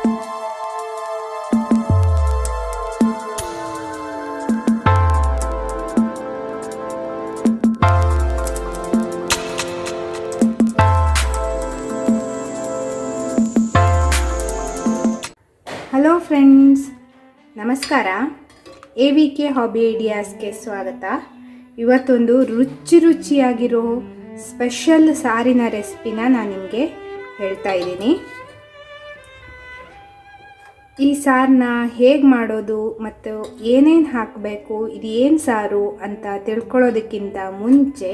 Hello friends ನಮಸ್ಕಾರ. A V K hobby ಐಡಿಯಾಸ್ಗೆ ಸ್ವಾಗತ. ಇವತ್ತೊಂದು ರುಚಿ ರುಚಿಯಾಗಿರೋ ಸ್ಪೆಷಲ್ ಸಾರಿನ ರೆಸಿಪಿನ ನಾನು ನಿಮಗೆ ಹೇಳ್ತಾ ಇದ್ದೀನಿ. ಈ ಸಾರನ್ನ ಹೇಗೆ ಮಾಡೋದು ಮತ್ತು ಏನೇನು ಹಾಕಬೇಕು, ಇದು ಏನು ಸಾರು ಅಂತ ತಿಳ್ಕೊಳ್ಳೋದಕ್ಕಿಂತ ಮುಂಚೆ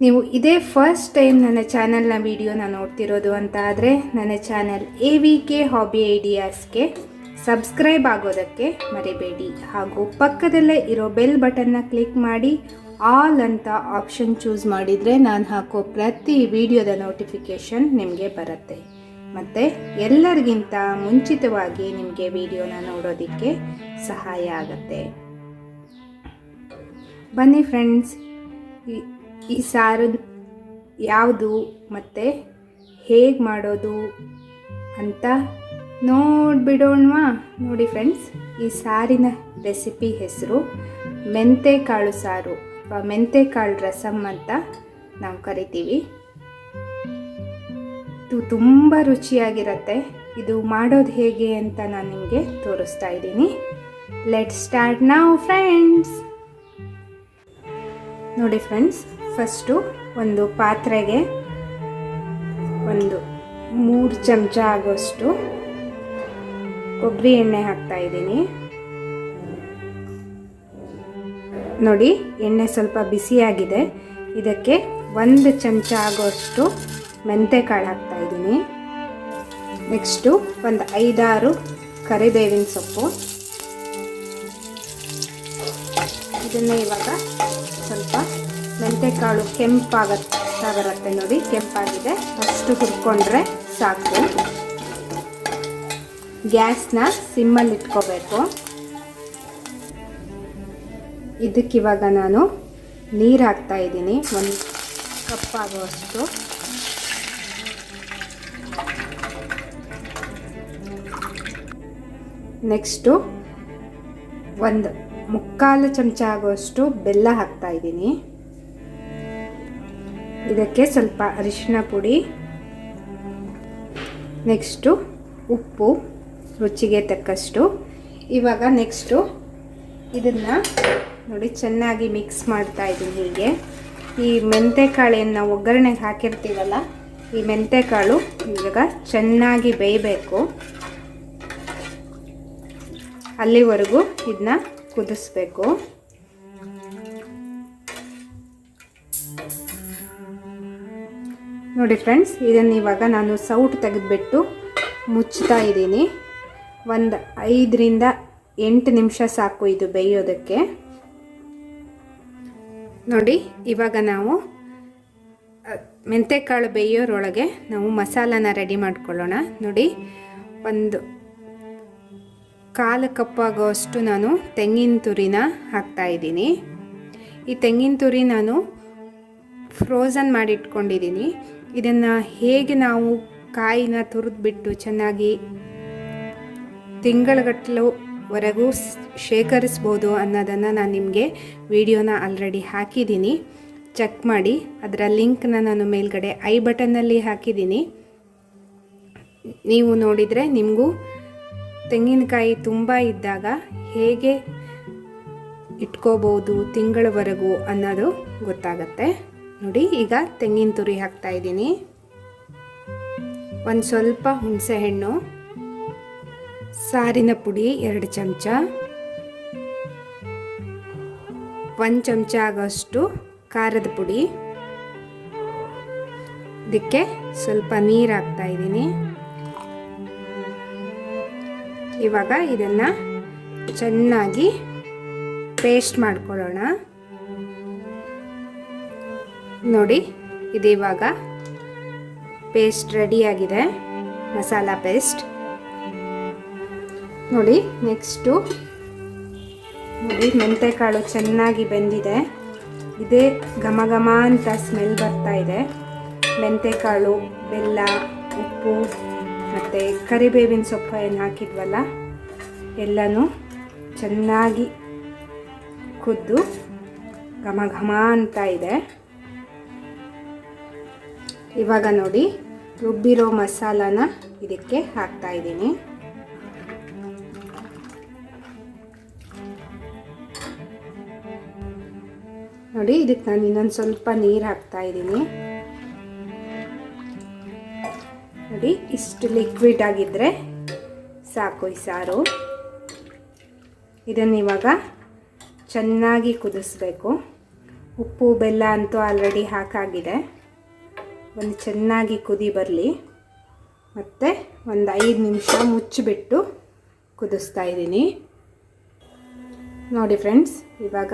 ನೀವು ಇದೇ ಫಸ್ಟ್ ಟೈಮ್ ನನ್ನ ಚಾನಲ್ನ ವಿಡಿಯೋನ ನೋಡ್ತಿರೋದು ಅಂತ ಆದರೆ ನನ್ನ channel A V K hobby ಐಡಿಯಾಸ್ಗೆ subscribe ಆಗೋದಕ್ಕೆ ಮರಿಬೇಡಿ. ಹಾಗೂ ಪಕ್ಕದಲ್ಲೇ ಇರೋ ಬೆಲ್ ಬಟನ್ನ ಕ್ಲಿಕ್ ಮಾಡಿ ಆಲ್ ಅಂತ ಆಪ್ಷನ್ ಚೂಸ್ ಮಾಡಿದರೆ ನಾನು ಹಾಕೋ ಪ್ರತಿ ವಿಡಿಯೋದ ನೋಟಿಫಿಕೇಷನ್ ನಿಮಗೆ ಬರುತ್ತೆ. ಮತ್ತು ಎಲ್ಲರಿಗಿಂತ ಮುಂಚಿತವಾಗಿ ನಿಮಗೆ ವಿಡಿಯೋನ ನೋಡೋದಕ್ಕೆ ಸಹಾಯ ಆಗುತ್ತೆ. ಬನ್ನಿ ಫ್ರೆಂಡ್ಸ್ ಈ ಸಾರು ಯಾವುದು ಮತ್ತು ಹೇಗೆ ಮಾಡೋದು ಅಂತ ನೋಡಿಬಿಡೋಣವಾ? ನೋಡಿ ಫ್ರೆಂಡ್ಸ್ ಈ ಸಾರಿನ ರೆಸಿಪಿ ಹೆಸರು ಮೆಂತೆಕಾಳು ಸಾರು, ಅಥವಾ ಮೆಂತೆಕಾಳು ರಸಮ್ ಅಂತ ನಾವು ಕರಿತೀವಿ. ಇದು ತುಂಬ ರುಚಿಯಾಗಿರುತ್ತೆ. ಇದು ಮಾಡೋದು ಹೇಗೆ ಅಂತ ನಾನು ನಿಮಗೆ ತೋರಿಸ್ತಾ ಇದ್ದೀನಿ. ಲೆಟ್ ಸ್ಟಾರ್ಟ್ ನಾವು ಫ್ರೆಂಡ್ಸ್ ನೋಡಿ ಫ್ರೆಂಡ್ಸ್ ಫಸ್ಟು ಒಂದು ಪಾತ್ರೆಗೆ ಒಂದು ಮೂರು ಚಮಚ ಆಗೋಷ್ಟು ಕೊಬ್ಬರಿ ಎಣ್ಣೆ ಹಾಕ್ತಾ ಇದ್ದೀನಿ. ನೋಡಿ, ಎಣ್ಣೆ ಸ್ವಲ್ಪ ಬಿಸಿಯಾಗಿದೆ. ಇದಕ್ಕೆ ಒಂದು ಚಮಚ ಆಗೋಷ್ಟು ಮೆಂತೆಕಾಳು ಹಾಕ್ತಾ ಇದ್ದೀನಿ ನೆಕ್ಸ್ಟು ಒಂದು ಐದಾರು ಕರಿಬೇವಿನ ಸೊಪ್ಪು. ಇದನ್ನು ಇವಾಗ ಸ್ವಲ್ಪ ಮೆಂತೆಕಾಳು ಕೆಂಪಾಗತ್ತಾ ಬರುತ್ತೆ ನೋಡಿ, ಕೆಂಪಾಗಿದೆ. ಅಷ್ಟು ಹುರ್ಕೊಂಡ್ರೆ ಸಾಕು. ಗ್ಯಾಸ್ನ ಸಿಮ್ಮಲ್ಲಿ ಇಟ್ಕೋಬೇಕು. ಇದಕ್ಕಿವಾಗ ನಾನು ನೀರು ಹಾಕ್ತಾ ಇದ್ದೀನಿ ಒಂದು ಕಪ್ ಆಗುವಷ್ಟು ನೆಕ್ಸ್ಟು ಒಂದು ಮುಕ್ಕಾಲು ಚಮಚ ಆಗುವಷ್ಟು ಬೆಲ್ಲ ಹಾಕ್ತಾ ಇದ್ದೀನಿ. ಇದಕ್ಕೆ ಸ್ವಲ್ಪ ಅರಿಶಿನ ಪುಡಿ. ನೆಕ್ಸ್ಟು ಉಪ್ಪು, ರುಚಿಗೆ ತಕ್ಕಷ್ಟು. ಇವಾಗ ನೆಕ್ಸ್ಟು ಇದನ್ನು ನೋಡಿ ಚೆನ್ನಾಗಿ ಮಿಕ್ಸ್ ಮಾಡ್ತಾ ಇದ್ದೀನಿ ಹೀಗೆ. ಈ ಮೆಂತೆಕಾಳನ್ನು ಒಗ್ಗರಣೆಗೆ ಹಾಕಿರ್ತೀವಲ್ಲ, ಈ ಮೆಂತೆಕಾಳು ಇವಾಗ ಚೆನ್ನಾಗಿ ಬೇಯಬೇಕು. ಅಲ್ಲಿವರೆಗೂ ಇದನ್ನ ಕುದಿಸ್ಬೇಕು. ನೋಡಿ ಫ್ರೆಂಡ್ಸ್ ಇದನ್ನು ಇವಾಗ ನಾನು ಸೌಟ್ ತೆಗೆದುಬಿಟ್ಟು ಮುಚ್ಚುತ್ತಾ ಇದ್ದೀನಿ. ಒಂದು ಐದರಿಂದ ಎಂಟು ನಿಮಿಷ ಸಾಕು ಇದು ಬೇಯೋದಕ್ಕೆ. ನೋಡಿ, ಇವಾಗ ನಾವು ಮೆಂತೆಕಾಳು ಬೇಯೋರೊಳಗೆ ನಾವು ಮಸಾಲಾನ ರೆಡಿ ಮಾಡ್ಕೊಳ್ಳೋಣ. ನೋಡಿ, ಒಂದು ಕಾಲು ಕಪ್ಪಾಗೋಷ್ಟು ನಾನು ತೆಂಗಿನ ತುರಿನ ಹಾಕ್ತಾಯಿದ್ದೀನಿ ಈ ತೆಂಗಿನ ತುರಿ ನಾನು ಫ್ರೋಝನ್ ಮಾಡಿಟ್ಕೊಂಡಿದ್ದೀನಿ. ಇದನ್ನು ಹೇಗೆ ನಾವು ಕಾಯಿನ ತುರಿದ್ಬಿಟ್ಟು ಚೆನ್ನಾಗಿ ತಿಂಗಳಗಟ್ಟಲುವರೆಗೂ ಶೇಖರಿಸ್ಬೋದು ಅನ್ನೋದನ್ನು ನಾನು ನಿಮಗೆ ವಿಡಿಯೋನ ಆಲ್ರೆಡಿ ಹಾಕಿದ್ದೀನಿ. ಚೆಕ್ ಮಾಡಿ. ಅದರ ಲಿಂಕ್ನ ನಾನು ಮೇಲ್ಗಡೆ ಐ ಬಟನ್ನಲ್ಲಿ ಹಾಕಿದ್ದೀನಿ. ನೀವು ನೋಡಿದರೆ ನಿಮಗೂ ತೆಂಗಿನಕಾಯಿ ತುಂಬ ಇದ್ದಾಗ ಹೇಗೆ ಇಟ್ಕೋಬೋದು ತಿಂಗಳವರೆಗೂ ಅನ್ನೋದು ಗೊತ್ತಾಗತ್ತೆ. ನೋಡಿ, ಈಗ ತೆಂಗಿನ ತುರಿ ಹಾಕ್ತಾ ಇದ್ದೀನಿ. ಒಂದು ಸ್ವಲ್ಪ ಹುಣಸೆಹಣ್ಣು ಸಾರಿನ ಪುಡಿ ಎರಡು ಚಮಚ, ಒಂದು ಚಮಚ ಆಗೋಷ್ಟು ಖಾರದ ಪುಡಿ. ಇದಕ್ಕೆ ಸ್ವಲ್ಪ ನೀರು ಹಾಕ್ತಾ ಇದ್ದೀನಿ. ಇವಾಗ ಇದನ್ನು ಚೆನ್ನಾಗಿ ಪೇಸ್ಟ್ ಮಾಡ್ಕೊಳ್ಳೋಣ. ನೋಡಿ ಇದಿವಾಗ ಪೇಸ್ಟ್ ರೆಡಿಯಾಗಿದೆ ಮಸಾಲ ಪೇಸ್ಟ್ ನೋಡಿ ನೆಕ್ಸ್ಟು ನೋಡಿ, ಮೆಂತೆಕಾಳು ಚೆನ್ನಾಗಿ ಬೆಂದಿದೆ. ಇದೇ ಘಮ ಘಮ ಅಂತ ಸ್ಮೆಲ್ ಬರ್ತಾ ಇದೆ. ಮೆಂತೆಕಾಳು, ಬೆಲ್ಲ, ಉಪ್ಪು. ಮತ್ತು ಕರಿಬೇವಿನ ಸೊಪ್ಪು ಏನು ಹಾಕಿದ್ವಲ್ಲ, ಎಲ್ಲನೂ ಚೆನ್ನಾಗಿ ಕುದ್ದು ಘಮ ಘಮ ಅಂತ ಇದೆ. ಇವಾಗ ನೋಡಿ ರುಬ್ಬಿರೋ ಮಸಾಲಾನ ಇದಕ್ಕೆ ಹಾಕ್ತಾ ಇದ್ದೀನಿ. ನೋಡಿ, ಇದಕ್ಕೆ ನಾನು ಇನ್ನೊಂದು ಸ್ವಲ್ಪ ನೀರು ಹಾಕ್ತಾ ಇದ್ದೀನಿ. ನೋಡಿ ಇಷ್ಟು ಲಿಕ್ವಿಡ್ ಆಗಿದ್ದರೆ ಸಾಕು ಈ ಸಾರು. ಇದನ್ನು ಇವಾಗ ಚೆನ್ನಾಗಿ ಕುದಿಸ್ಬೇಕು. ಉಪ್ಪು, ಬೆಲ್ಲ ಅಂತೂ ಆಲ್ರೆಡಿ ಹಾಕಾಗಿದೆ. ಒಂದು ಚೆನ್ನಾಗಿ ಕುದಿ ಬರಲಿ. ಮತ್ತು ಒಂದು ಐದು ನಿಮಿಷ ಮುಚ್ಚಿಬಿಟ್ಟು ಕುದಿಸ್ತಾ ಇದ್ದೀನಿ. ನೋಡಿ ಫ್ರೆಂಡ್ಸ್ ಇವಾಗ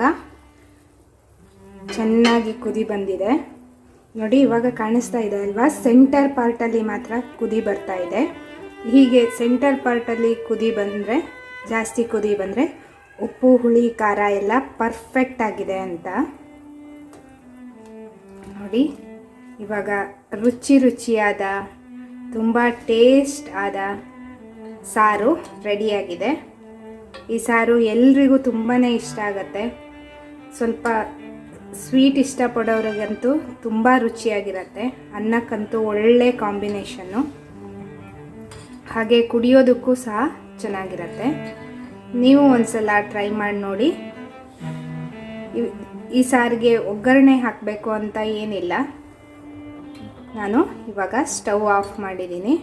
ಚೆನ್ನಾಗಿ ಕುದಿ ಬಂದಿದೆ. ನೋಡಿ, ಇವಾಗ ಕಾಣಿಸ್ತಾ ಇದೆ ಅಲ್ವಾ? ಸೆಂಟರ್ ಪಾರ್ಟಲ್ಲಿ ಮಾತ್ರ ಕುದಿ ಬರ್ತಾ ಇದೆ. ಹೀಗೆ ಸೆಂಟರ್ ಪಾರ್ಟಲ್ಲಿ ಕುದಿ ಬಂದರೆ, ಜಾಸ್ತಿ ಕುದಿ ಬಂದರೆ ಉಪ್ಪು, ಹುಳಿ, ಖಾರ ಎಲ್ಲ ಪರ್ಫೆಕ್ಟ್ ಆಗಿದೆ ಅಂತ. ನೋಡಿ, ಇವಾಗ ರುಚಿ ರುಚಿಯಾದ, ತುಂಬ ಟೇಸ್ಟ್ ಆದ ಸಾರು ರೆಡಿಯಾಗಿದೆ ಈ ಸಾರು ಎಲ್ರಿಗೂ ತುಂಬಾ ಇಷ್ಟ ಆಗುತ್ತೆ. ಸ್ವಲ್ಪ ಸ್ವೀಟ್ ಇಷ್ಟಪಡೋರಿಗಂತೂ ತುಂಬ ರುಚಿಯಾಗಿರುತ್ತೆ. ಅನ್ನಕ್ಕಂತೂ ಒಳ್ಳೆ ಕಾಂಬಿನೇಷನ್ನು. ಹಾಗೆ ಕುಡಿಯೋದಕ್ಕೂ ಸಹ ಚೆನ್ನಾಗಿರುತ್ತೆ. ನೀವು ಒಂದ್ಸಲ ಟ್ರೈ ಮಾಡಿ ನೋಡಿ. ಈ ಸಾರಿಗೆ ಒಗ್ಗರಣೆ ಹಾಕಬೇಕು ಅಂತ ಏನಿಲ್ಲ. ನಾನು ಇವಾಗ ಸ್ಟವ್ ಆಫ್ ಮಾಡಿದ್ದೀನಿ.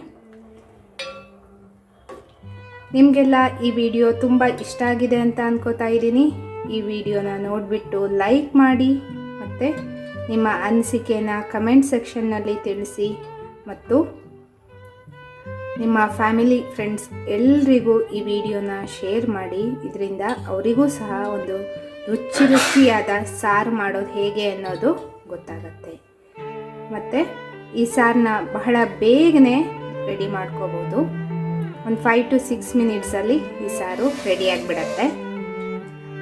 ನಿಮಗೆಲ್ಲ ಈ ವಿಡಿಯೋ ತುಂಬ ಇಷ್ಟ ಆಗಿದೆ ಅಂತ ಅನ್ಕೋತಾ ಇದ್ದೀನಿ. ಈ ವಿಡಿಯೋನ ನೋಡಿಬಿಟ್ಟು ಲೈಕ್ ಮಾಡಿ ಮತ್ತು ನಿಮ್ಮ ಅನಿಸಿಕೆನ ಕಮೆಂಟ್ ಸೆಕ್ಷನ್ನಲ್ಲಿ ತಿಳಿಸಿ ಮತ್ತು ನಿಮ್ಮ ಫ್ಯಾಮಿಲಿ ಫ್ರೆಂಡ್ಸ್ ಎಲ್ರಿಗೂ ಈ ವಿಡಿಯೋನ ಶೇರ್ ಮಾಡಿ. ಇದರಿಂದ ಅವರಿಗೂ ಸಹ ಒಂದು ರುಚಿ ರುಚಿಯಾದ ಸಾರು ಮಾಡೋದು ಹೇಗೆ ಅನ್ನೋದು ಗೊತ್ತಾಗತ್ತೆ. ಮತ್ತು ಈ ಸಾರನ್ನ ಬಹಳ ಬೇಗನೆ ರೆಡಿ ಮಾಡ್ಕೋಬೋದು. ಒಂದು ಫೈವ್ ಟು ಸಿಕ್ಸ್ ಮಿನಿಟ್ಸಲ್ಲಿ ಈ ಸಾರು ರೆಡಿ ಆಗಿಬಿಡತ್ತೆ.